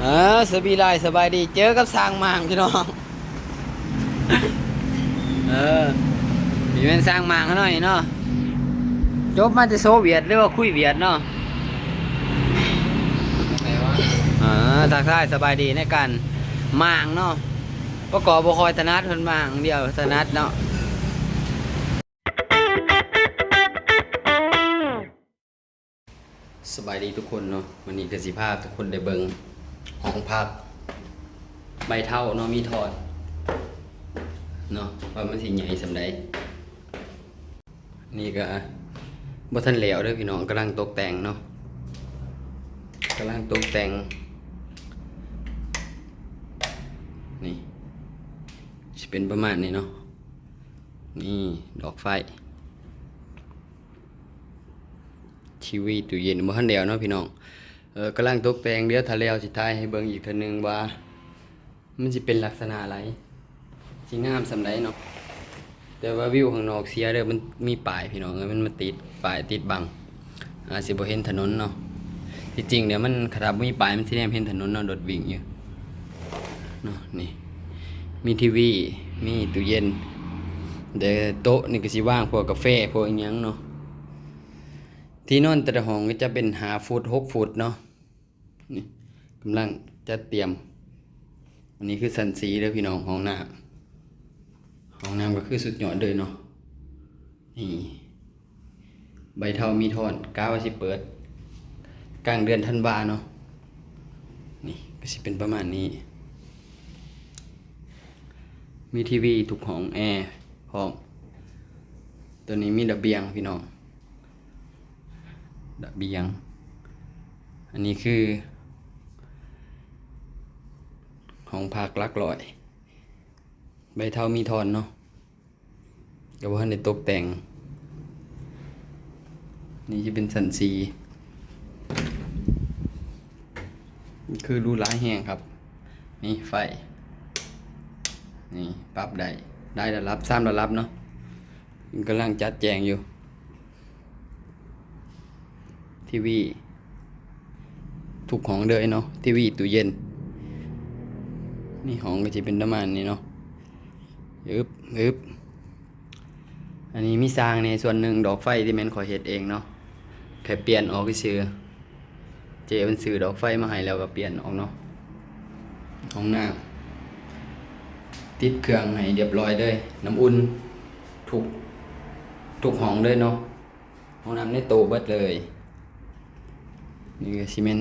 เออสบีไลสบายดีเจอกับสร้างมางพี่น้องเออมีเป็นสร้างมางเขาหน่อยเนาะจบมาจะโซเวียตหรือว่าคุยเวียดเนาะแต่ว่าอ่าทักทายสบายดีในการมางเนาะประกอบบ่คอยถนัดเพิ่นมางเดียวถนัดเนาะสบายดีทุกคนเนาะวันนี้กสิภาพทุกคนได้เบิง ห้องพักใบเท่าเนาะมีทอดเนาะว่ามันสิใหญ่สำใดนี่ก็บ่ทันแล้วเด้อพี่น้องกำลังตกแต่งเนาะกำลังตกแต่ง นี่สิเป็นประมาณนี้เนาะนี่ดอกไฟ ทีวีตู้เย็นบ่ทันแล้วเนาะพี่น้อง ออกำลังตกแต่งเดี๋ยวถ้าแล้วสิถ่ายให้เบิ่งอีกเทื่อนึงว่า มันสิเป็นลักษณะอะไรสิงามสำใดเนาะแต่ว่าวิวข้างนอกเสียเด้อมันมีป้ายพี่น้องเอ้ยมันมาติดป้ายติดบังอาจสิบ่เห็นถนนเนาะที่จริงเดี๋ยวมันขนาดบ่มีป้ายมันสิแนมเห็นถนนเนาะรถวิ่งอยู่เนาะนี่มีทีวีมีตู้เย็นเดี๋ยวโต๊ะนี่ก็สิว่างพวกกาแฟพวกอิหยังเนาะที่นอนแต่ละห้องก็จะเป็นหาฟุตหกฟุตเนาะ นี่กำลังจะเตรียม อันนี้คือสันสีเลยพี่น้องห้องน้ำห้องน้ำก็คือสุดยอดเลยเนาะนี่ใบเทามีทอนก้าวสิเปิด กลางเดือนธันวาเนาะนี่ก็สิเป็นประมาณนี้ มีทีวีทุกห้องแอร์พร้อมตัวนี้มีระเบียงพี่น้องระเบียง อันนี้คือ ของพักลักลอย ใบเทามีทอนเนาะกับว่าในตกแต่ง นี่จะเป็นสันสีคือรูร้ายแห้งครับ นี่ไฟ นี่ปรับได้ได้ระดับสามระดับเนาะมันกำลังจัดแจงอยู่ ทีวี ทุกของเลยเนาะทีวีตู้เย็น นี่ของก็จะเป็นประมาณนี้เนาะยึบยึบอันนี้มีสร้างในส่วนหนึ่งดอกไฟที่แมนขอเฮ็ดเองเนาะแค่เปลี่ยนออกก็ซื้อเจมันซื้อดอกไฟมาให้แล้วก็เปลี่ยนออกเนาะห้องน้ำติดเครื่องให้เรียบร้อยเลยน้ำอุ่นทุกทุกห้องเลยเนาะห้องน้ำในโตเบิดเลยนี่ก็สิเมน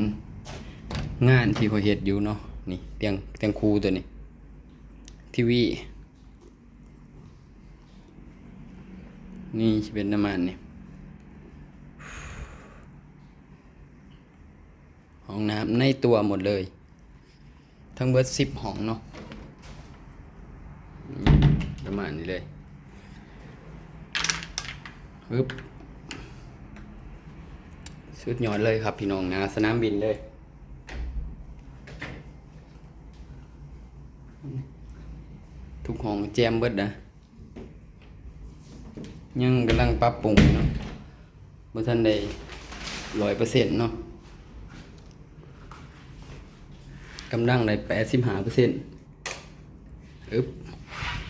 งานที่ขาเฮ็ดอยู่เนาะ นี่เตียงเตียงครูตัวนี้ ทีวี นี่สิเป็นน้ำมันนี่ห้องน้ำในตัวหมดเลย ทั้งเบิดสิบห้องเนาะอืมประมาณนี้เลยปึ๊บสุดยอดเลยครับพี่น้องนะสนามบินเลย ทุกห้องแจมเบิดนะยังกำลังปรับปรุงเนาะบ่ทันได้ร้อยเปอร์เซ็นต์เนาะกำลังได้แปดสิบห้าเปอร์เซ็นต์อึบ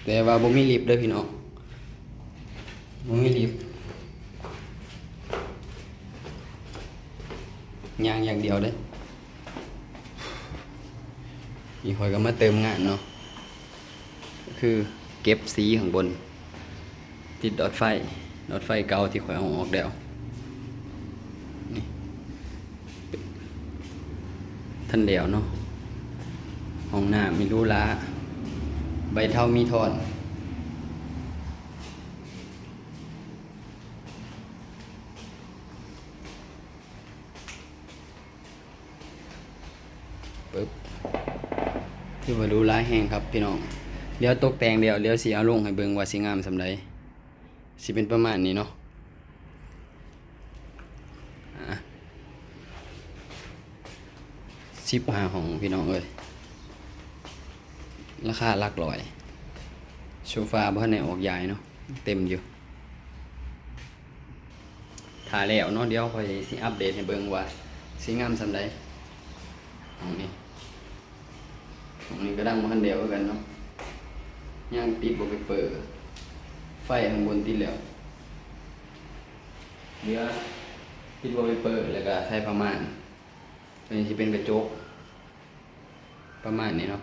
แต่ว่าบ่มีลิฟต์เด้อพี่น้องบ่มีลิฟต์ยางอย่างเดียวเลย อีกคอยก็มาเติมงานเนาะก็คือเก็บสีข้างบน ติดดอดไฟดอดไฟเก่าที่คอยเอาออกแล้วนี่ท่านเดียวเนาะห้องน้ำมีรูละใบเท่ามีทอนปึ๊บ ที่าดูร้ายแห้งครับพี่น้องเดี๋ยวตกแต่งเดี๋ยวเดี๋ยวสีเอาลงให้เบิ่งว่าสีงามสำใดสิเป็นประมาณนี้เนาะสิบห้าของพี่น้องเอ้ยราคาหลักร้อยโซฟาบ้านในออกใหญ่เนาะเต็มอยู่ถ่ายแล้วเนาะเดี๋ยวคอยสิอัปเดตให้เบิ่งว่าสีงามสำใดของนี้ ตรงนี้ก็ดังมาคันเดียวกันเนาะย่างติดบไปเปิดไฟข้างบนติดแล้วเหลือติดบไปเปิดแล้วก็ใช้ประมาณเป็นี้สิเป็นกระจกประมาณนี้เนาะ